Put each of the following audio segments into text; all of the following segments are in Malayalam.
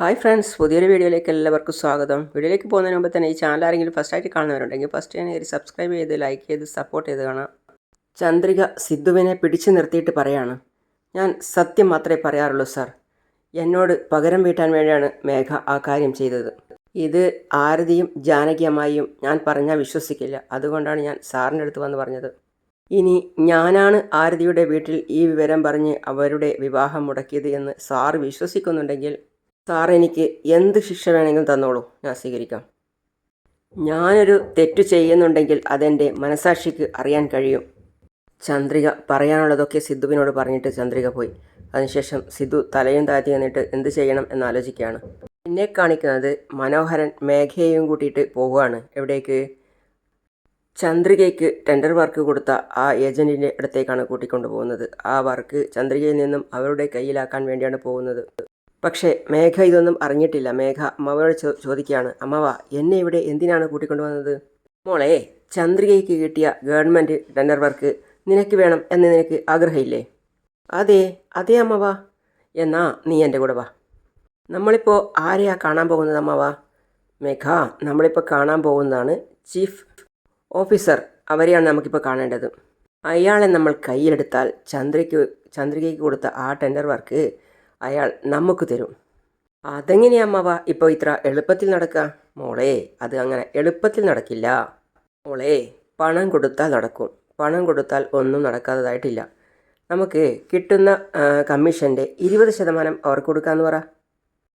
ഹായ് ഫ്രണ്ട്സ് പുതിയൊരു വീഡിയോയിലേക്ക് എല്ലാവർക്കും സ്വാഗതം. വീഡിയോയിലേക്ക് പോകുന്നതിന് മുമ്പ് തന്നെ ഈ ചാനൽ ആരെങ്കിലും ഫസ്റ്റ് ആയിട്ട് കാണുന്നവരുണ്ടെങ്കിൽ ഫസ്റ്റ് ഞാൻ കയറി സബ്സ്ക്രൈബ് ചെയ്ത് ലൈക്ക് ചെയ്ത് സപ്പോർട്ട് ചെയ്ത് കാണാം. ചന്ദ്രിക സിദ്ധുവിനെ പിടിച്ചു നിർത്തിയിട്ട് പറയാണ് ഞാൻ സത്യം മാത്രമേ പറയാറുള്ളൂ സാർ എന്നോട് പകരം വീട്ടാൻ വേണ്ടിയാണ് മേഘ ആ കാര്യം ചെയ്തത്. ഇത് ആരതിയും ജാനകിയമ്മായിയും ഞാൻ പറഞ്ഞാൽ വിശ്വസിക്കില്ല. അതുകൊണ്ടാണ് ഞാൻ സാറിന്റെ അടുത്ത് വന്ന് പറഞ്ഞത്. ഇനി ഞാനാണ് ആരതിയുടെ വീട്ടിൽ ഈ വിവരം പറഞ്ഞ് അവരുടെ വിവാഹം മുടക്കിയത് എന്ന് സാർ വിശ്വസിക്കുന്നുണ്ടെങ്കിൽ സാർ എനിക്ക് എന്ത് ശിക്ഷ വേണമെങ്കിലും തന്നോളൂ. ഞാൻ സ്വീകരിക്കാം. ഞാനൊരു തെറ്റു ചെയ്യുന്നുണ്ടെങ്കിൽ അതെന്റെ മനസാക്ഷിക്ക് അറിയാൻ കഴിയും. ചന്ദ്രിക പറയാനുള്ളതൊക്കെ സിദ്ധുവിനോട് പറഞ്ഞിട്ട് ചന്ദ്രിക പോയി. അതിനുശേഷം സിദ്ധു തലയും താഴ്ത്തി എന്നിട്ട് എന്ത് ചെയ്യണം എന്നാലോചിക്കുകയാണ് പിന്നെ കാണിക്കുന്നത് മനോഹരൻ മേഘയെയും കൂട്ടിയിട്ട് പോവുകയാണ്. എവിടേക്ക്? ചന്ദ്രികയ്ക്ക് ടെൻഡർ വർക്ക് കൊടുത്ത ആ ഏജന്റിന്റെ അടുത്തേക്കാണ് കൂട്ടിക്കൊണ്ടു പോകുന്നത് ആ വർക്ക് ചന്ദ്രികയിൽ നിന്നും അവരുടെ കയ്യിലാക്കാൻ വേണ്ടിയാണ് പോകുന്നത്. പക്ഷേ മേഘ ഇതൊന്നും അറിഞ്ഞിട്ടില്ല. മേഘ അമ്മാവയോട് ചോദിക്കുകയാണ് അമ്മവ എന്നെ ഇവിടെ എന്തിനാണ് കൂട്ടിക്കൊണ്ടുവന്നത് മോളെ ചന്ദ്രികയ്ക്ക് കിട്ടിയ ഗവൺമെന്റ് ടെൻഡർ വർക്ക് നിനക്ക് വേണം എന്ന് നിനക്ക് ആഗ്രഹമില്ലേ? അതെ അതെ അമ്മവ. എന്നാ നീ എന്റെ കൂടെ വാ. നമ്മളിപ്പോൾ ആരെയാ കാണാൻ പോകുന്നത് അമ്മവ? മേഘ നമ്മളിപ്പോൾ കാണാൻ പോകുന്നതാണ് ചീഫ് ഓഫീസർ. അവരെയാണ് നമുക്കിപ്പോൾ കാണേണ്ടത്. അയാളെ നമ്മൾ കയ്യിലെടുത്താൽ ചന്ദ്രയ്ക്ക് ചന്ദ്രികയ്ക്ക് കൊടുത്ത ആ ടെൻഡർ വർക്ക് അയാൾ നമുക്ക് തരും. അതെങ്ങനെയാ അമ്മവ? ഇപ്പോൾ ഇത്ര എളുപ്പത്തിൽ നടക്കുക മോളെ അത് അങ്ങനെ എളുപ്പത്തിൽ നടക്കില്ല. മോളെ പണം കൊടുത്താൽ നടക്കും. പണം കൊടുത്താൽ ഒന്നും നടക്കാത്തതായിട്ടില്ല. നമുക്ക് കിട്ടുന്ന കമ്മീഷന്റെ ഇരുപത് ശതമാനം അവർക്ക് കൊടുക്കാമെന്ന് പറ.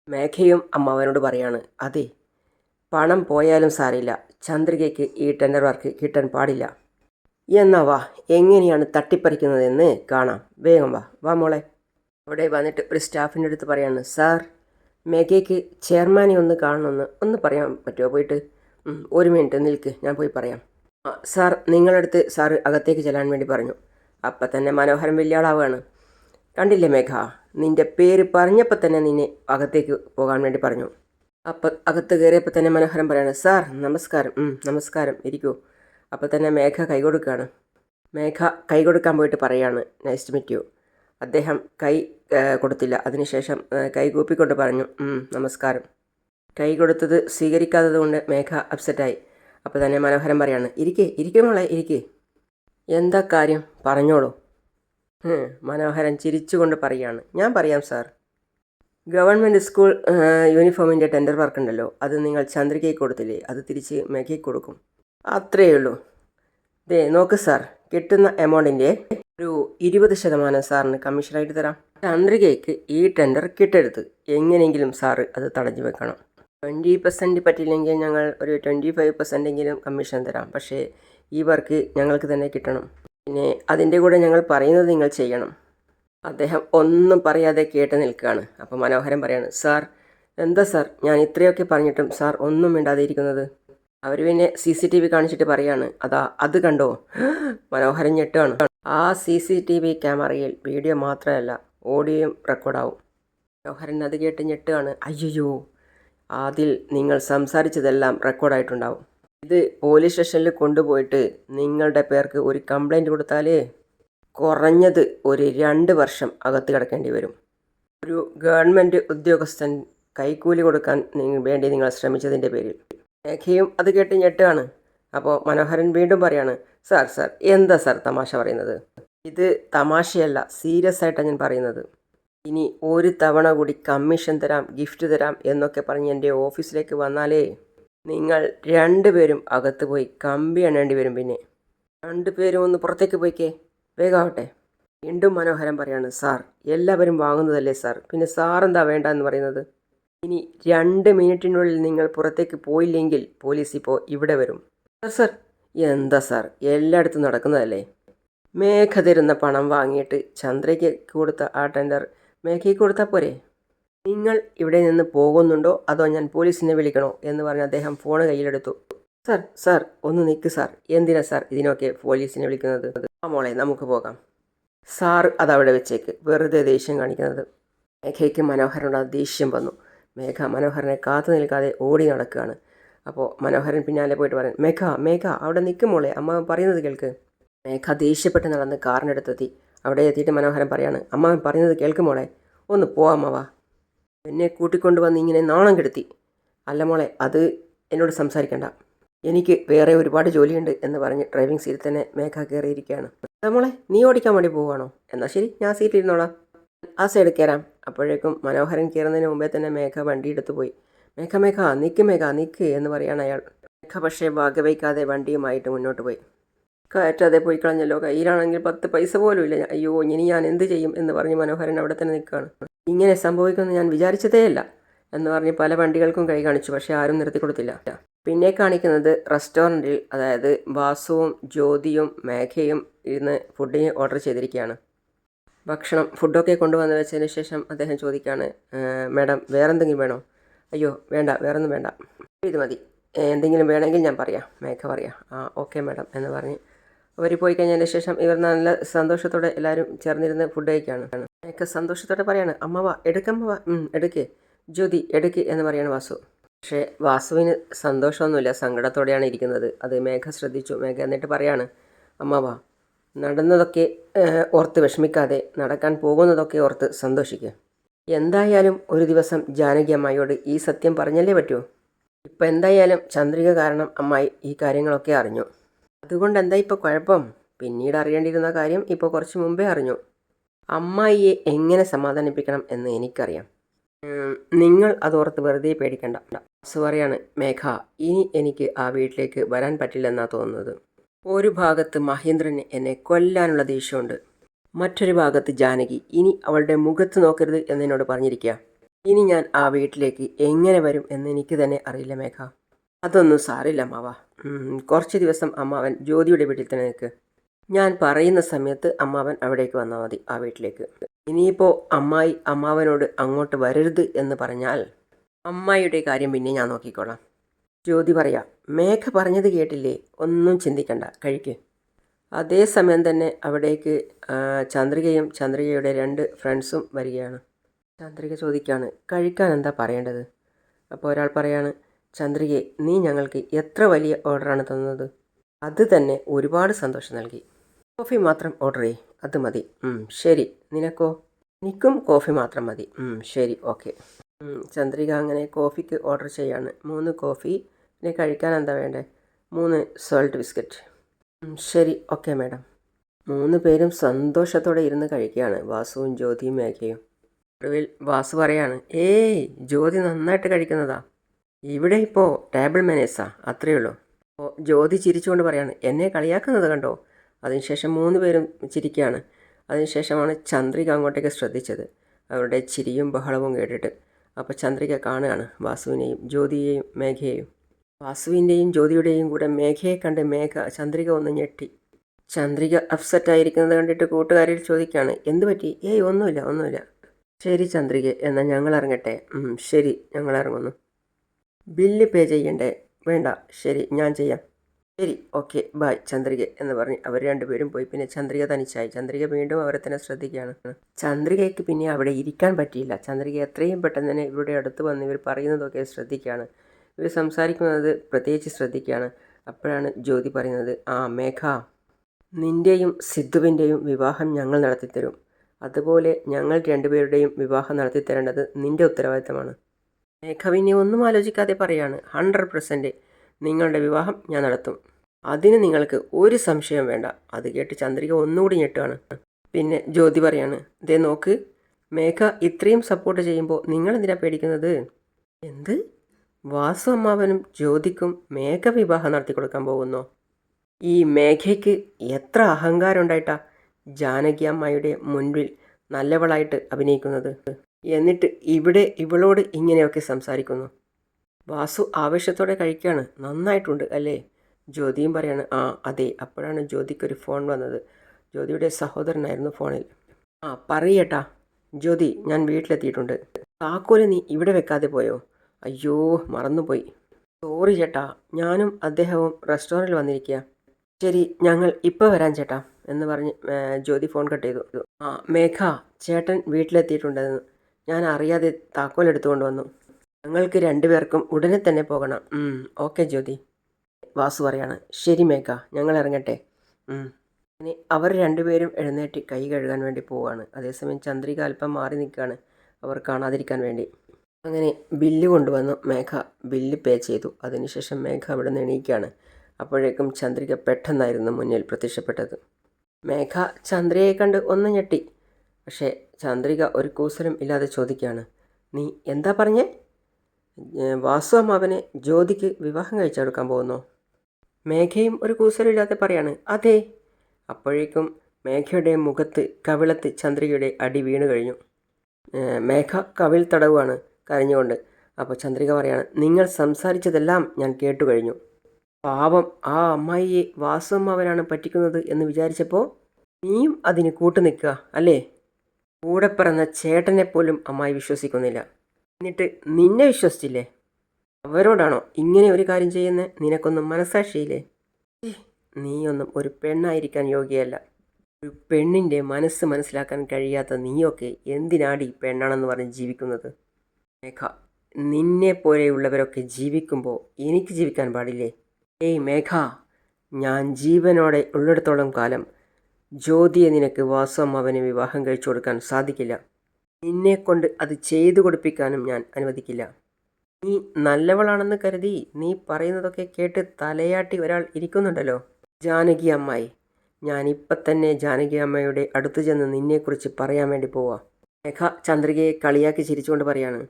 മേഘയും അമ്മാവനോട് പറയാണ്. അതെ. പണം പോയാലും സാരില്ല ചന്ദ്രികയ്ക്ക് ഈ ടെൻഡർ വർക്ക് കിട്ടാൻ പാടില്ല. എന്നാ വാ എങ്ങനെയാണ് തട്ടിപ്പറിക്കുന്നതെന്ന് കാണാം. വേഗം വാ. വാ മോളെ. അവിടെ വന്നിട്ട് ഒരു സ്റ്റാഫിന്റെ അടുത്ത് പറയാണ് സാർ മേഘയ്ക്ക് ചെയർമാനെ ഒന്ന് കാണണമെന്ന് ഒന്ന് പറയാൻ പറ്റുമോ? പോയിട്ട് ഒരു മിനിറ്റ് നിൽക്ക് ഞാൻ പോയി പറയാം. സാർ നിങ്ങളടുത്ത് സാറ് അകത്തേക്ക് ചെല്ലാൻ വേണ്ടി പറഞ്ഞു. അപ്പം തന്നെ മനോഹരൻ വലിയ ആളാവുകയാണ് കണ്ടില്ലേ മേഘ നിന്റെ പേര് പറഞ്ഞപ്പോൾ തന്നെ നിന്നെ അകത്തേക്ക് പോകാൻ വേണ്ടി പറഞ്ഞു. അപ്പം അകത്ത് കയറിയപ്പോൾ തന്നെ മനോഹരൻ പറയാണ് സാർ നമസ്കാരം നമസ്കാരം ഇരിക്കൂ. അപ്പോൾ തന്നെ മേഘ കൈ കൊടുക്കുകയാണ്. മേഘ കൈ കൊടുക്കാൻ പോയിട്ട് പറയാണ് നൈസ് ടു മീറ്റ് യു അദ്ദേഹം കൈ കൊടുത്തില്ല. അതിനുശേഷം കൈകൂപ്പിക്കൊണ്ട് പറഞ്ഞു നമസ്കാരം. കൈ കൊടുത്തത് സ്വീകരിക്കാത്തത് കൊണ്ട് മേഘ അപ്സെറ്റായി. അപ്പോൾ തന്നെ മനോഹരം പറയാണ് ഇരിക്കേ ഇരിക്കേ മോളെ ഇരിക്കേ. എന്താ കാര്യം? പറഞ്ഞോളൂ. മനോഹരൻ ചിരിച്ചുകൊണ്ട് പറയാണ് ഞാൻ പറയാം സാർ. ഗവൺമെന്റ് സ്കൂൾ യൂണിഫോമിന്റെ ടെൻഡർ വർക്ക് ഉണ്ടല്ലോ അത് നിങ്ങൾ ചന്ദ്രികയ്ക്ക് കൊടുത്തില്ലേ? അത് തിരിച്ച് മേഘയ്ക്ക് കൊടുക്കും. അത്രയേ ഉള്ളൂ ദേ നോക്ക് സാർ. കിട്ടുന്ന എമൗണ്ടിന്റെ ഒരു ഇരുപത് ശതമാനം സാറിന് കമ്മീഷനായിട്ട് തരാം. ചന്ദ്രികയ്ക്ക് ഈ ടെൻഡർ കിട്ടരുത് എങ്ങനെയെങ്കിലും സാറ് അത് തടഞ്ഞു വെക്കണം. ട്വന്റി പെർസെന്റ് പറ്റില്ലെങ്കിൽ ഞങ്ങൾ ഒരു ട്വന്റി ഫൈവ് പെർസെന്റെങ്കിലും കമ്മീഷൻ തരാം. പക്ഷേ ഈ വർക്ക് ഞങ്ങൾക്ക് തന്നെ കിട്ടണം. പിന്നെ അതിന്റെ കൂടെ ഞങ്ങൾ പറയുന്നത് നിങ്ങൾ ചെയ്യണം. അദ്ദേഹം ഒന്നും പറയാതെ കേട്ട് നിൽക്കുകയാണ്. അപ്പോൾ മനോഹരൻ പറയാണ് സാർ എന്താ സാർ? ഞാൻ ഇത്രയൊക്കെ പറഞ്ഞിട്ടും സാർ ഒന്നും മിണ്ടാതെ ഇരിക്കുന്നത്? അവർ പിന്നെ സി സി ടി വി കാണിച്ചിട്ട് പറയാണ് അതാ അത് കണ്ടോ? മനോഹരൻ ഞെട്ടുകയാണ് ആ സി സി ടി വി ക്യാമറയിൽ വീഡിയോ മാത്രമല്ല ഓഡിയോയും റെക്കോർഡാവും. മനോഹരൻ അത് കേട്ട് ഞെട്ടുകയാണ്. അയ്യോ അതിൽ നിങ്ങൾ സംസാരിച്ചതെല്ലാം റെക്കോർഡായിട്ടുണ്ടാവും. ഇത് പോലീസ് സ്റ്റേഷനിൽ കൊണ്ടുപോയിട്ട് നിങ്ങളുടെ പേർക്ക് ഒരു കംപ്ലൈന്റ് കൊടുത്താലേ കുറഞ്ഞത് ഒരു രണ്ട് വർഷം അകത്ത് കിടക്കേണ്ടി വരും. ഒരു ഗവൺമെന്റ് ഉദ്യോഗസ്ഥൻ കൈക്കൂലി കൊടുക്കാൻ വേണ്ടി നിങ്ങൾ ശ്രമിച്ചതിന്റെ പേരിൽ. രേഖയും അത് കേട്ട് ഞെട്ടുകയാണ്. അപ്പോൾ മനോഹരൻ വീണ്ടും പറയാണ് സാർ സാർ എന്താ സാർ തമാശ പറയുന്നത്? ഇത് തമാശയല്ല സീരിയസ് ആയിട്ടാണ് ഞാൻ പറയുന്നത്. ഇനി ഒരു തവണ കൂടി കമ്മീഷൻ തരാം ഗിഫ്റ്റ് തരാം എന്നൊക്കെ പറഞ്ഞ് എന്റെ ഓഫീസിലേക്ക് വന്നാലേ നിങ്ങൾ രണ്ടുപേരും അകത്ത് പോയി കമ്പി എണ്ണേണ്ടി വരും പിന്നെ. രണ്ടുപേരും ഒന്ന് പുറത്തേക്ക് പോയിക്കേ വേഗാവട്ടെ. വീണ്ടും മനോഹരം പറയാണ് സാർ എല്ലാവരും വാങ്ങുന്നതല്ലേ സാർ? പിന്നെ സാർ എന്താ വേണ്ട എന്ന് പറയുന്നത്? ഇനി രണ്ട് മിനിറ്റിനുള്ളിൽ നിങ്ങൾ പുറത്തേക്ക് പോയില്ലെങ്കിൽ പോലീസ് ഇപ്പോൾ ഇവിടെ വരും. സാർ സാർ എന്താ സാർ? എല്ലായിടത്തും നടക്കുന്നതല്ലേ? മേഘ തരുന്ന പണം വാങ്ങിയിട്ട് ചന്ദ്രയ്ക്ക് കൊടുത്ത ആ ടെൻഡർ മേഘയ്ക്ക് കൊടുത്താൽ പോരെ? നിങ്ങൾ ഇവിടെ നിന്ന് പോകുന്നുണ്ടോ? അതോ ഞാൻ പോലീസിനെ വിളിക്കണോ? എന്ന് പറഞ്ഞ് അദ്ദേഹം ഫോൺ കയ്യിലെടുത്തു. സാർ സാർ ഒന്ന് നിൽക്ക് സാർ. എന്തിനാ സാർ ഇതിനൊക്കെ പോലീസിനെ വിളിക്കുന്നത്? ആ മോളെ നമുക്ക് പോകാം. സാർ അതവിടെ വെച്ചേക്ക്. വെറുതെ ദേഷ്യം കാണിക്കുന്നത്. മേഘയ്ക്ക് മനോഹരനോട് ദേഷ്യം വന്നു. മേഘ മനോഹരനെ കാത്തു നിൽക്കാതെ ഓടി നടക്കുകയാണ്. അപ്പോൾ മനോഹരൻ പിന്നാലെ പോയിട്ട് പറയും മേഘ മേഘ അവിടെ നിൽക്കും മോളെ. അമ്മ പറയുന്നത് കേൾക്ക്. മേഘ ദേഷ്യപ്പെട്ട് നടന്ന് കാറിനടുത്തെത്തി. അവിടെ എത്തിയിട്ട് മനോഹരൻ പറയാണ് അമ്മ പറയുന്നത് കേൾക്കും മോളെ. ഒന്ന് പോവാമ്മ വാ. എന്നെ കൂട്ടിക്കൊണ്ട് വന്ന് ഇങ്ങനെ നാണം കെടുത്തി. അല്ല മോളെ അത് എന്നോട് സംസാരിക്കണ്ട. എനിക്ക് വേറെ ഒരുപാട് ജോലിയുണ്ട് എന്ന് പറഞ്ഞ് ഡ്രൈവിംഗ് സീറ്റിൽ തന്നെ മേഘ കയറിയിരിക്കുകയാണ്. അതാ മോളെ നീ ഓടിക്കാൻ വേണ്ടി പോവുകയാണോ? എന്നാൽ ശരി ഞാൻ സീറ്റിൽ ഇരുന്നോളാം ആ സൈഡ് കയറാം. അപ്പോഴേക്കും മനോഹരൻ കയറുന്നതിന് മുമ്പേ തന്നെ മേഘ വണ്ടി പോയി. മേഘ മേഘ നിക്ക് മേഘ നിക്ക് എന്ന് പറയാണ് അയാൾ. മേഘ പക്ഷേ വകവയ്ക്കാതെ വണ്ടിയുമായിട്ട് മുന്നോട്ട് പോയി. കയറ്റാതെ പോയി കളഞ്ഞല്ലോ കയ്യിലാണെങ്കിൽ പത്ത് പൈസ പോലും ഇല്ല. അയ്യോ ഇനി ഞാൻ എന്ത് ചെയ്യും എന്ന് പറഞ്ഞ് മനോഹരൻ അവിടെ തന്നെ നിൽക്കുകയാണ്. ഇങ്ങനെ സംഭവിക്കുമെന്ന് ഞാൻ വിചാരിച്ചതേയല്ല എന്ന് പറഞ്ഞ് പല വണ്ടികൾക്കും കൈ കാണിച്ചു. പക്ഷേ ആരും നിർത്തി കൊടുത്തില്ല. പിന്നെ കാണിക്കുന്നത് റെസ്റ്റോറന്റിൽ അതായത് വാസുവും ജ്യോതിയും മേഘയും ഇരുന്ന് ഫുഡിന് ഓർഡർ ചെയ്തിരിക്കുകയാണ്. ഭക്ഷണം ഫുഡൊക്കെ കൊണ്ടുവന്ന് വെച്ചതിന് ശേഷം അദ്ദേഹം ചോദിക്കുകയാണ് മാഡം വേറെന്തെങ്കിലും വേണോ? അയ്യോ വേണ്ട വേറൊന്നും വേണ്ട. ഇത് മതി. എന്തെങ്കിലും വേണമെങ്കിൽ ഞാൻ പറയാം. മേഘ പറയാം. ആ ഓക്കെ മാഡം എന്ന് പറഞ്ഞ് അവർ പോയി കഴിഞ്ഞതിന് ശേഷം ഇവർ നല്ല സന്തോഷത്തോടെ എല്ലാവരും ചേർന്നിരുന്ന് ഫുഡ് കഴിക്കുകയാണ് മേഘ സന്തോഷത്തോടെ പറയാണ് അമ്മവ എടുക്കമ്മവ എടുക്കേ ജ്യോതി എടുക്ക് എന്ന് പറയാണ് വാസു. പക്ഷേ വാസുവിന് സന്തോഷമൊന്നുമില്ല സങ്കടത്തോടെയാണ് ഇരിക്കുന്നത്. അത് മേഘ ശ്രദ്ധിച്ചു. മേഘ എന്നിട്ട് പറയാണ് അമ്മവ നടന്നതൊക്കെ ഓർത്ത് വിഷമിക്കാതെ നടക്കാൻ പോകുന്നതൊക്കെ ഓർത്ത് സന്തോഷിക്കുക എന്തായാലും ഒരു ദിവസം ജാനകി അമ്മായിയോട് ഈ സത്യം പറഞ്ഞല്ലേ പറ്റൂ? ഇപ്പം എന്തായാലും ചന്ദ്രിക കാരണം അമ്മായി ഈ കാര്യങ്ങളൊക്കെ അറിഞ്ഞു. അതുകൊണ്ട് എന്താ ഇപ്പോൾ കുഴപ്പം? പിന്നീട് അറിയേണ്ടിയിരുന്ന കാര്യം ഇപ്പോൾ കുറച്ച് മുമ്പേ അറിഞ്ഞു. അമ്മായിയെ എങ്ങനെ സമാധാനിപ്പിക്കണം എന്ന് എനിക്കറിയാം. നിങ്ങൾ അതോർത്ത് വെറുതെ പേടിക്കണ്ട. സോറിയാണ് മേഘ ഇനി എനിക്ക് ആ വീട്ടിലേക്ക് വരാൻ പറ്റില്ലെന്നാണ് തോന്നുന്നത്. ഒരു ഭാഗത്ത് മഹേന്ദ്രന് എന്നെ കൊല്ലാനുള്ള ദേഷ്യമുണ്ട്. മറ്റൊരു ഭാഗത്ത് ജാനകി ഇനി അവളുടെ മുഖത്ത് നോക്കരുത് എന്നോട് പറഞ്ഞിരിക്കുക. ഇനി ഞാൻ ആ വീട്ടിലേക്ക് എങ്ങനെ വരും എന്ന് എനിക്ക് തന്നെ അറിയില്ല മേഘ. അതൊന്നും സാറില്ല അമ്മാവ. കുറച്ച് ദിവസം അമ്മാവൻ ജ്യോതിയുടെ വീട്ടിൽ തന്നെ നിൽക്ക്. ഞാൻ പറയുന്ന സമയത്ത് അമ്മാവൻ അവിടേക്ക് വന്നാൽ മതി ആ വീട്ടിലേക്ക്. ഇനിയിപ്പോൾ അമ്മായി അമ്മാവനോട് അങ്ങോട്ട് വരരുത് എന്ന് പറഞ്ഞാൽ അമ്മായിയുടെ കാര്യം പിന്നെ ഞാൻ നോക്കിക്കോളാം. ജ്യോതി പറയാം മേഘ പറഞ്ഞത് കേട്ടില്ലേ? ഒന്നും ചിന്തിക്കണ്ട. കഴിക്ക്. അതേസമയം തന്നെ അവിടേക്ക് ചന്ദ്രികയും ചന്ദ്രികയുടെ രണ്ട് ഫ്രണ്ട്സും വരികയാണ്. ചന്ദ്രിക ചോദിക്കുകയാണ് കഴിക്കാൻ എന്താ പറയേണ്ടത്? അപ്പോൾ ഒരാൾ പറയാണ് ചന്ദ്രികയെ നീ ഞങ്ങൾക്ക് എത്ര വലിയ ഓർഡറാണ് തന്നത്? അത് തന്നെ ഒരുപാട് സന്തോഷം നൽകി. കോഫി മാത്രം ഓർഡർ ചെയ്യ് അത് മതി. ശരി. നിനക്കോ? എനിക്കും കോഫി മാത്രം മതി. ശരി ഓക്കെ. ചന്ദ്രിക അങ്ങനെ കോഫിക്ക് ഓർഡർ ചെയ്യാണ്. മൂന്ന് കോഫി പിന്നെ കഴിക്കാൻ എന്താ വേണ്ടേ? മൂന്ന് സോൾട്ട് ബിസ്ക്കറ്റ്. ശരി. Okay madam. മൂന്ന് പേരും സന്തോഷത്തോടെ ഇരുന്ന് കഴിക്കുകയാണ്. വാസുവും ജ്യോതിയും മേഘയും. ഒടുവിൽ വാസു പറയാണ് ഏയ് ജ്യോതി നന്നായിട്ട് കഴിക്കുന്നതാ. ഇവിടെ ഇപ്പോൾ ടേബിൾ മാനേഴ്സാ അത്രയേ ഉള്ളൂ. അപ്പോൾ ജ്യോതി ചിരിച്ചുകൊണ്ട് പറയാണ് എന്നെ കളിയാക്കുന്നത് കണ്ടോ? അതിനുശേഷം മൂന്ന് പേരും ചിരിക്കുകയാണ്. അതിനുശേഷമാണ് ചന്ദ്രിക അങ്ങോട്ടേക്ക് ശ്രദ്ധിച്ചത്. അവരുടെ ചിരിയും ബഹളവും കേട്ടിട്ട്. അപ്പോൾ ചന്ദ്രിക കാണുകയാണ് വാസുവിനെയും ജ്യോതിയെയും മേഘയെയും. വാസുവിന്റെയും ജ്യോതിയുടെയും കൂടെ മേഘയെ കണ്ട് മേഘ ചന്ദ്രിക ഒന്ന് ഞെട്ടി. ചന്ദ്രിക അപ്സെറ്റ് ആയിരിക്കുന്നത് കണ്ടിട്ട് കൂട്ടുകാരിൽ ചോദിക്കുകയാണ് എന്ത് പറ്റി? ഏയ് ഒന്നുമില്ല ഒന്നുമില്ല. ശരി ചന്ദ്രിക എന്നാൽ ഞങ്ങൾ ഇറങ്ങട്ടെ. ശരി ഞങ്ങൾ ഇറങ്ങുന്നു. ബില്ല് പേ ചെയ്യണ്ടേ? വേണ്ട ശരി ഞാൻ ചെയ്യാം. ശരി ഓക്കെ ബായ് ചന്ദ്രിക എന്ന് പറഞ്ഞ് അവർ രണ്ടുപേരും പോയി. പിന്നെ ചന്ദ്രിക തനിച്ചായി. ചന്ദ്രിക വീണ്ടും അവരെ തന്നെ ശ്രദ്ധിക്കുകയാണ്. ചന്ദ്രികയ്ക്ക് പിന്നെ അവിടെ ഇരിക്കാൻ പറ്റിയില്ല. ചന്ദ്രിക എത്രയും പെട്ടെന്ന് തന്നെ ഇവരുടെ അടുത്ത് വന്ന് ഇവർ പറയുന്നതൊക്കെ ശ്രദ്ധിക്കുകയാണ്. ഇവർ സംസാരിക്കുന്നത് പ്രത്യേകിച്ച് ശ്രദ്ധിക്കുകയാണ് അപ്പോഴാണ് ജ്യോതി പറയുന്നത് ആ മേഘ നിന്റെയും സിദ്ധുവിന്റെയും വിവാഹം ഞങ്ങൾ നടത്തിത്തരും. അതുപോലെ ഞങ്ങൾ രണ്ടുപേരുടെയും വിവാഹം നടത്തിത്തരേണ്ടത് നിന്റെ ഉത്തരവാദിത്തമാണ് മേഘവിനെ ഒന്നും ആലോചിക്കാതെ പറയാണ് ഹൺഡ്രഡ് പെർസെന്റ് നിങ്ങളുടെ വിവാഹം ഞാൻ നടത്തും. അതിന് നിങ്ങൾക്ക് ഒരു സംശയം വേണ്ട അത് കേട്ട് ചന്ദ്രിക ഒന്നുകൂടി ഞെട്ടുകയാണ് പിന്നെ ജ്യോതി പറയാണ് ദേ നോക്ക് മേഘ ഇത്രയും സപ്പോർട്ട് ചെയ്യുമ്പോൾ നിങ്ങൾ എന്തിനാണ് പേടിക്കുന്നത് എന്ത്? വാസു അമ്മാവനും ജ്യോതിക്കും മേഘ വിവാഹം നടത്തി കൊടുക്കാൻ പോകുന്നോ. ഈ മേഘയ്ക്ക് എത്ര അഹങ്കാരം ഉണ്ടായിട്ടാ ജാനകി അമ്മായിയുടെ മുൻപിൽ നല്ലവളായിട്ട് അഭിനയിക്കുന്നത്. എന്നിട്ട് ഇവിടെ ഇവളോട് ഇങ്ങനെയൊക്കെ സംസാരിക്കുന്നു. വാസു ആവേശത്തോടെ കഴിക്കുകയാണ് നന്നായിട്ടുണ്ട് അല്ലേ? ജ്യോതിയും പറയാണ് ആ അതെ അപ്പോഴാണ് ജ്യോതിക്കൊരു ഫോൺ വന്നത്. ജ്യോതിയുടെ സഹോദരനായിരുന്നു ഫോണിൽ. ആ പറയട്ടാ. ജ്യോതി ഞാൻ വീട്ടിലെത്തിയിട്ടുണ്ട്. താക്കോൽ നീ ഇവിടെ വെക്കാതെ പോയോ? അയ്യോ മറന്നുപോയി. സോറി ചേട്ടാ ഞാനും അദ്ദേഹവും റെസ്റ്റോറന്റിൽ വന്നിരിക്കുക ശരി ഞങ്ങൾ ഇപ്പോൾ വരാം ചേട്ടാ എന്ന് പറഞ്ഞ് ജ്യോതി ഫോൺ കട്ട് ചെയ്തു. ആ മേഘ ചേട്ടൻ വീട്ടിലെത്തിയിട്ടുണ്ടെന്ന് ഞാൻ അറിയാതെ താക്കോൽ എടുത്തുകൊണ്ട് വന്നു. ഞങ്ങൾക്ക് രണ്ടുപേർക്കും ഉടനെ തന്നെ പോകണം. ഓക്കെ ജ്യോതി. വാസു പറയാണ്. ശരി മേഘ ഞങ്ങൾ ഇറങ്ങട്ടെ. ഇനി അവർ രണ്ടുപേരും എഴുന്നേറ്റ് കൈ കഴുകാൻ വേണ്ടി പോവുകയാണ് അതേസമയം ചന്ദ്രിക അല്പം മാറി നിൽക്കുകയാണ് അവർ കാണാതിരിക്കാൻ വേണ്ടി. അങ്ങനെ ബില്ല് കൊണ്ടുവന്നു മേഘ ബില്ല് പേ ചെയ്തു. അതിനുശേഷം മേഘ അവിടെ നിന്ന് എണീക്കുകയാണ് അപ്പോഴേക്കും ചന്ദ്രിക പെട്ടെന്നായിരുന്നു മുന്നിൽ പ്രത്യക്ഷപ്പെട്ടത്. മേഘ ചന്ദ്രയെ കണ്ട് ഒന്ന് ഞെട്ടി. പക്ഷേ ചന്ദ്രിക ഒരു കൂസലും ഇല്ലാതെ ചോദിക്കുകയാണ് നീ എന്താ പറഞ്ഞേ? വാസു അമ്മാവനെ ജ്യോതിക്ക് വിവാഹം കഴിച്ചെടുക്കാൻ പോകുന്നു. മേഘയും ഒരു കൂസലില്ലാതെ പറയാണ് അതെ. അപ്പോഴേക്കും മേഘയുടെ മുഖത്ത് കവിളത്ത് ചന്ദ്രികയുടെ അടി വീണു കഴിഞ്ഞു. മേഘ കവിൾ തടവുകയാണ്. കരഞ്ഞുകൊണ്ട് അപ്പോൾ ചന്ദ്രിക പറയാണ് നിങ്ങൾ സംസാരിച്ചതെല്ലാം ഞാൻ കേട്ടു കഴിഞ്ഞു. പാവം ആ അമ്മായിയെ വാസുമ്മവനാണ് പറ്റിക്കുന്നത് എന്ന് വിചാരിച്ചപ്പോൾ നീയും അതിന് കൂട്ടു നിൽക്കുക അല്ലേ? കൂടെ പിറന്ന ചേട്ടനെ പോലും അമ്മായി വിശ്വസിക്കുന്നില്ല. എന്നിട്ട് നിന്നെ വിശ്വസിച്ചില്ലേ? അവരോടാണോ ഇങ്ങനെ ഒരു കാര്യം ചെയ്യുന്നത് നിനക്കൊന്നും മനസ്സാക്ഷിയില്ലേ? നീയൊന്നും ഒരു പെണ്ണായിരിക്കാൻ യോഗ്യയല്ല. ഒരു പെണ്ണിന്റെ മനസ്സ് മനസ്സിലാക്കാൻ കഴിയാത്ത നീയൊക്കെ എന്തിനാടി പെണ്ണാണെന്ന് പറഞ്ഞ് ജീവിക്കുന്നത്? മേഘ നിന്നെ പോലെയുള്ളവരൊക്കെ ജീവിക്കുമ്പോൾ എനിക്ക് ജീവിക്കാൻ പാടില്ലേ? ഏയ് മേഘ ഞാൻ ജീവനോടെ ഉള്ളിടത്തോളം കാലം ജ്യോതിയെ നിനക്ക് വാസം അവന് വിവാഹം കഴിച്ചു കൊടുക്കാൻ സാധിക്കില്ല. നിന്നെക്കൊണ്ട് അത് ചെയ്തു കൊടുപ്പിക്കാനും ഞാൻ അനുവദിക്കില്ല. നീ നല്ലവളാണെന്ന് കരുതി നീ പറയുന്നതൊക്കെ കേട്ട് തലയാട്ടി ഒരാൾ ഇരിക്കുന്നുണ്ടല്ലോ. ജാനകി അമ്മായി ഞാൻ തന്നെ ജാനകി അമ്മയുടെ അടുത്ത് ചെന്ന് നിന്നെക്കുറിച്ച് പറയാൻ വേണ്ടി പോവാ. മേഘ ചന്ദ്രികയെ കളിയാക്കി ചിരിച്ചുകൊണ്ട് പറയാണ്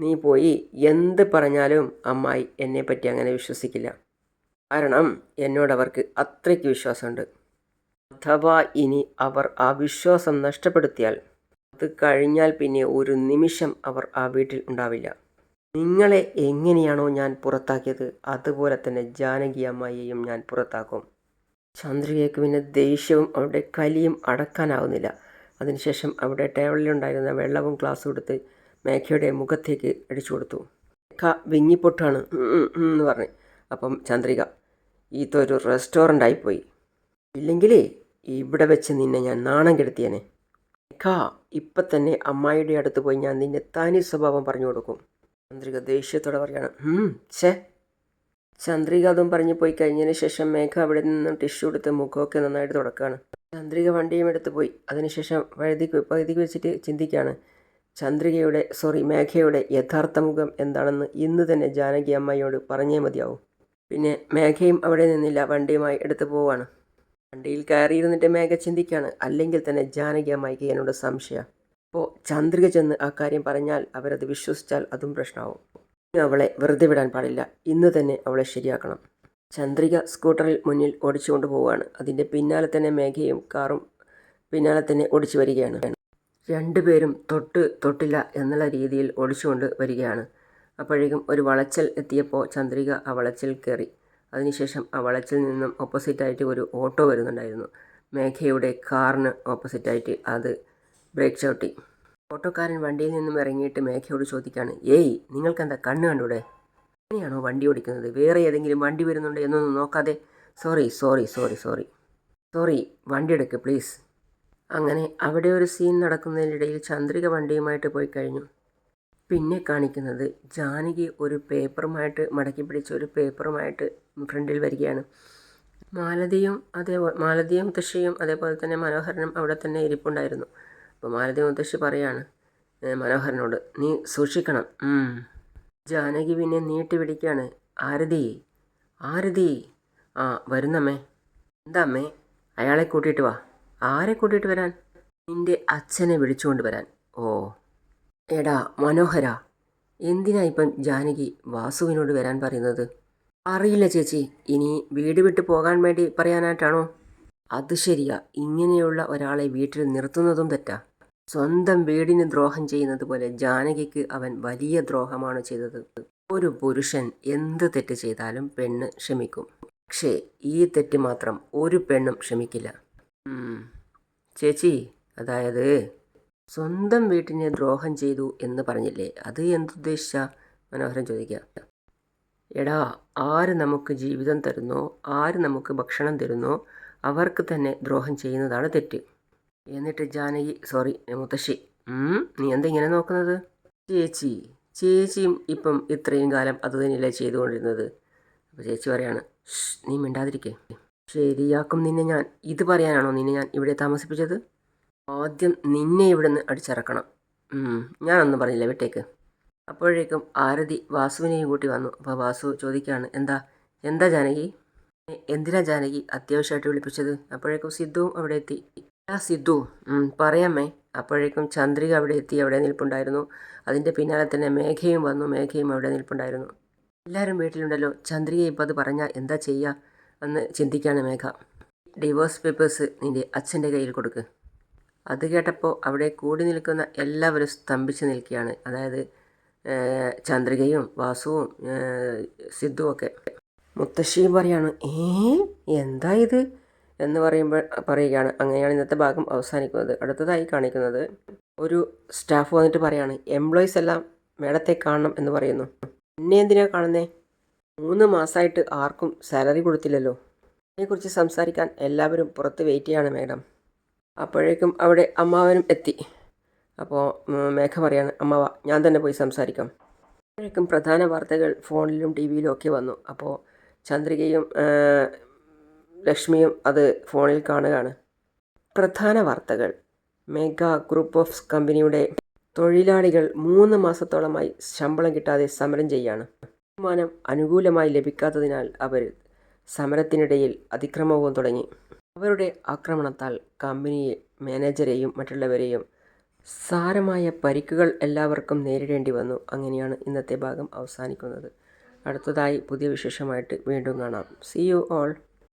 നീ പോയി എന്ത് പറഞ്ഞാലും അമ്മായി എന്നെപ്പറ്റി അങ്ങനെ വിശ്വസിക്കില്ല. കാരണം എന്നോട് അവർക്ക് അത്രയ്ക്ക് വിശ്വാസമുണ്ട്. അഥവാ ഇനി അവർ ആ വിശ്വാസം നഷ്ടപ്പെടുത്തിയാൽ അത് കഴിഞ്ഞാൽ പിന്നെ ഒരു നിമിഷം അവർ ആ വീട്ടിൽ ഉണ്ടാവില്ല. നിങ്ങളെ എങ്ങനെയാണോ ഞാൻ പുറത്താക്കിയത് അതുപോലെ തന്നെ ജാനകി അമ്മായിയെയും ഞാൻ പുറത്താക്കും. ചന്ദ്രികയ്ക്ക് പിന്നെ ദേഷ്യവും അവരുടെ കലിയും അടക്കാനാവുന്നില്ല. അതിനുശേഷം അവിടെ ടേബിളിലുണ്ടായിരുന്ന വെള്ളവും ഗ്ലാസ്സും എടുത്ത് മേഘയുടെ മുഖത്തേക്ക് അടിച്ചു കൊടുത്തു. മേഘ വിങ്ങിപ്പൊട്ടാണ് എന്ന് പറഞ്ഞു. അപ്പം ചന്ദ്രിക ഇതൊരു റെസ്റ്റോറന്റ് ആയിപ്പോയി ഇല്ലെങ്കിലേ ഇവിടെ വെച്ച് നിന്നെ ഞാൻ നാണം കെടുത്തിയനെ. മേഘ ഇപ്പം തന്നെ അമ്മായിയുടെ അടുത്ത് പോയി ഞാൻ നിന്നെ തനി സ്വഭാവം പറഞ്ഞു കൊടുക്കും. ചന്ദ്രിക ദേഷ്യത്തോടെ പറയാണ് "ഉം, ഛേ. ചന്ദ്രിക അതും പറഞ്ഞു പോയി കഴിഞ്ഞതിന് ശേഷം മേഘ അവിടെ നിന്ന് ടിഷ്യൂ എടുത്ത് മുഖമൊക്കെ നന്നായിട്ട് തുടക്കുകയാണ് ചന്ദ്രിക വണ്ടിയും എടുത്ത് പോയി. അതിനുശേഷം വഴുതിക്ക് പകുതിക്ക് വെച്ചിട്ട് ചിന്തിക്കുകയാണ്. ചന്ദ്രികയുടെ സോറി മേഘയുടെ യഥാർത്ഥ മുഖം എന്താണെന്ന് ഇന്ന് തന്നെ ജാനകി അമ്മയോട് പറഞ്ഞേ മതിയാവും. പിന്നെ മേഘയും അവിടെ നിന്നില്ല വണ്ടിയുമായി എടുത്തു പോവുകയാണ്. വണ്ടിയിൽ കയറിയിരുന്നിട്ട് മേഘ ചിന്തിക്കുകയാണ് അല്ലെങ്കിൽ തന്നെ ജാനകി അമ്മയ്ക്ക് എന്നോട് സംശയം. അപ്പോൾ ചന്ദ്രിക ചെന്ന് ആ കാര്യം പറഞ്ഞാൽ അവരത് വിശ്വസിച്ചാൽ അതും പ്രശ്നമാവും. അവളെ വെറുതെ വിടാൻ പാടില്ല. ഇന്ന് തന്നെ അവളെ ശരിയാക്കണം. ചന്ദ്രിക സ്കൂട്ടറിൽ മുന്നിൽ ഓടിച്ചുകൊണ്ട് പോവുകയാണ്. അതിന്റെ പിന്നാലെ തന്നെ മേഘയും കാറും പിന്നാലെ തന്നെ ഓടിച്ചു വരികയാണ്. രണ്ടുപേരും തൊട്ട് തൊട്ടില്ല എന്നുള്ള രീതിയിൽ ഓടിച്ചുകൊണ്ട് വരികയാണ്. അപ്പോഴേക്കും ഒരു വളച്ചൽ എത്തിയപ്പോൾ ചന്ദ്രിക ആ വളച്ചിൽ കയറി. അതിനുശേഷം ആ വളച്ചിൽ നിന്നും ഓപ്പോസിറ്റായിട്ട് ഒരു ഓട്ടോ വരുന്നുണ്ടായിരുന്നു. മേഘയുടെ കാറിന് ഓപ്പോസിറ്റായിട്ട് അത് ബ്രേക്ക് ചവിട്ടി. ഓട്ടോക്കാരൻ വണ്ടിയിൽ നിന്നും ഇറങ്ങിയിട്ട് മേഘയോട് ചോദിക്കുകയാണ് ഏയ് നിങ്ങൾക്കെന്താ കണ്ണ് കണ്ടൂടെ? എങ്ങനെയാണോ വണ്ടി ഓടിക്കുന്നത്? വേറെ ഏതെങ്കിലും വണ്ടി വരുന്നുണ്ടോ എന്നൊന്നും നോക്കാതെ sorry sorry sorry sorry sorry വണ്ടി എടുക്ക് പ്ലീസ്. അങ്ങനെ അവിടെ ഒരു സീൻ നടക്കുന്നതിനിടയിൽ ചന്ദ്രിക വണ്ടിയുമായിട്ട് പോയി കഴിഞ്ഞു. പിന്നെ കാണിക്കുന്നത് ജാനകി ഒരു പേപ്പറുമായിട്ട് മടക്കി പിടിച്ച ഒരു പേപ്പറുമായിട്ട് ഫ്രണ്ടിൽ വരികയാണ്. മാലതിയും അതേപോലെ മാലതിയും മുത്തശ്ശിയും അതേപോലെ തന്നെ മനോഹരനും അവിടെ തന്നെ ഇരിപ്പുണ്ടായിരുന്നു. അപ്പോൾ മാലതി മുത്തശ്ശി പറയാണ് മനോഹരനോട് നീ സൂക്ഷിക്കണം. ഉം." ജാനകി പിന്നെ നീട്ടി പിടിക്കുകയാണ് ആരതി ആരതി. ആ വരുന്നമ്മേ. എന്താ അമ്മേ അയാളെ കൂട്ടിയിട്ട് വാ. ആരെ കൂട്ടിയിട്ട് വരാൻ? നിന്റെ അച്ഛനെ വിളിച്ചുകൊണ്ട് വരാൻ. ഓ. എടാ മനോഹര. എന്തിനാ ഇപ്പം ജാനകി വാസുവിനോട് വരാൻ പറയുന്നത്? അറിയില്ല ചേച്ചി. ഇനി വീട് വിട്ട് പോകാൻ വേണ്ടി പറയാനായിട്ടാണോ? അത് ശരിയാ. ഇങ്ങനെയുള്ള ഒരാളെ വീട്ടിൽ നിർത്തുന്നതും തെറ്റാ. സ്വന്തം വീടിന് ദ്രോഹം ചെയ്യുന്നത് പോലെ ജാനകിക്ക് അവൻ വലിയ ദ്രോഹമാണ് ചെയ്തത്. ഒരു പുരുഷൻ എന്ത് തെറ്റ് ചെയ്താലും പെണ്ണ് ക്ഷമിക്കും. പക്ഷേ ഈ തെറ്റ് മാത്രം ഒരു പെണ്ണും ക്ഷമിക്കില്ല. ചേച്ചി അതായത് സ്വന്തം വീട്ടിനെ ദ്രോഹം ചെയ്തു എന്ന് പറഞ്ഞില്ലേ? അത് എന്തുദ്ദേശിച്ച? മനോഹരൻ ചോദിക്കുക. എടാ ആര് നമുക്ക് ജീവിതം തരുന്നോ? ആര് നമുക്ക് ഭക്ഷണം തരുന്നോ? അവർക്ക് തന്നെ ദ്രോഹം ചെയ്യുന്നതാണ് തെറ്റ്. എന്നിട്ട് ജാനകി സോറി മുത്തശ്ശി നീ എന്താ ഇങ്ങനെ നോക്കുന്നത്? ചേച്ചി ചേച്ചിയും ഇപ്പം ഇത്രയും കാലം അത് തന്നെയല്ലേ ചെയ്തുകൊണ്ടിരുന്നത്. അപ്പോൾ ചേച്ചി പറയാണ് നീ മിണ്ടാതിരിക്കേ. ശരിയാക്കും നിന്നെ ഞാൻ. ഇത് പറയാനാണോ നിന്നെ ഞാൻ ഇവിടെ താമസിപ്പിച്ചത്? ആദ്യം നിന്നെ ഇവിടുന്ന് അടിച്ചിറക്കണം. ഉം, ഞാനൊന്നും പറഞ്ഞില്ല വിട്ടേക്ക്. അപ്പോഴേക്കും ആരതി വാസുവിനെയും കൂട്ടി വന്നു. അപ്പോൾ വാസു ചോദിക്കുകയാണ് എന്താ എന്താ ജാനകി? എന്തിനാ ജാനകി അത്യാവശ്യമായിട്ട് വിളിപ്പിച്ചത്? അപ്പോഴേക്കും സിദ്ധുവും അവിടെ എത്തി. ആ സിദ്ധു പറയാമേ. അപ്പോഴേക്കും ചന്ദ്രിക അവിടെ എത്തി അവിടെ നിൽപ്പുണ്ടായിരുന്നു. അതിന്റെ പിന്നാലെ തന്നെ മേഘയും വന്നു. മേഘയും അവിടെ നിൽപ്പുണ്ടായിരുന്നു. എല്ലാവരും വീട്ടിലുണ്ടല്ലോ. ചന്ദ്രിക ഇപ്പോൾ അത് പറഞ്ഞാൽ എന്താ ചെയ്യുക എന്ന് ചിന്തിക്കുകയാണ് മേഘ. ഡിവോഴ്സ് പേപ്പേഴ്സ് നിന്റെ അച്ഛന്റെ കയ്യിൽ കൊടുക്ക്. അത് കേട്ടപ്പോൾ അവിടെ കൂടി നിൽക്കുന്ന എല്ലാവരും സ്തംഭിച്ച് നിൽക്കുകയാണ്. അതായത് ചന്ദ്രികയും വാസുവും സിദ്ധുവൊക്കെ. മുത്തശ്ശിയും പറയാണ് ഏ എന്താ ഇത്? എന്ന് പറയുമ്പോൾ പറയുകയാണ്. അങ്ങനെയാണ് ഇന്നത്തെ ഭാഗം അവസാനിക്കുന്നത്. അടുത്തതായി കാണിക്കുന്നത് ഒരു സ്റ്റാഫ് വന്നിട്ട് പറയാണ് എംപ്ലോയീസ് എല്ലാം മേഡത്തെ കാണണം എന്ന് പറയുന്നു. എന്നെ എന്തിനാ കാണുന്നേ? മൂന്ന് മാസമായിട്ട് ആർക്കും സാലറി കൊടുത്തില്ലല്ലോ. അതിനെക്കുറിച്ച് സംസാരിക്കാൻ എല്ലാവരും പുറത്ത് വെയിറ്റ് ചെയ്യാണ് മേഡം. അപ്പോഴേക്കും അവിടെ അമ്മാവനും എത്തി. അപ്പോൾ മേഘ പറയാണ് അമ്മാവ ഞാൻ തന്നെ പോയി സംസാരിക്കാം. അപ്പോഴേക്കും പ്രധാന വാർത്തകൾ ഫോണിലും ടി വിയിലും ഒക്കെ വന്നു. അപ്പോൾ ചന്ദ്രികയും ലക്ഷ്മിയും അത് ഫോണിൽ കാണുകയാണ്. പ്രധാന വാർത്തകൾ. മെഗാ ഗ്രൂപ്പ് ഓഫ് കമ്പനിയുടെ തൊഴിലാളികൾ മൂന്ന് മാസത്തോളമായി ശമ്പളം കിട്ടാതെ സമരം ചെയ്യാണ്. തീരുമാനം അനുകൂലമായി ലഭിക്കാത്തതിനാൽ അവർ സമരത്തിനിടയിൽ അതിക്രമവും തുടങ്ങി. അവരുടെ ആക്രമണത്താൽ കമ്പനിയെ മാനേജരെയും മറ്റുള്ളവരെയും സാരമായ പരിക്കുകൾ എല്ലാവർക്കും നേരിടേണ്ടി വന്നു. അങ്ങനെയാണ് ഇന്നത്തെ ഭാഗം അവസാനിക്കുന്നത്. അടുത്തതായി പുതിയ വിശേഷമായിട്ട് വീണ്ടും കാണാം. C you all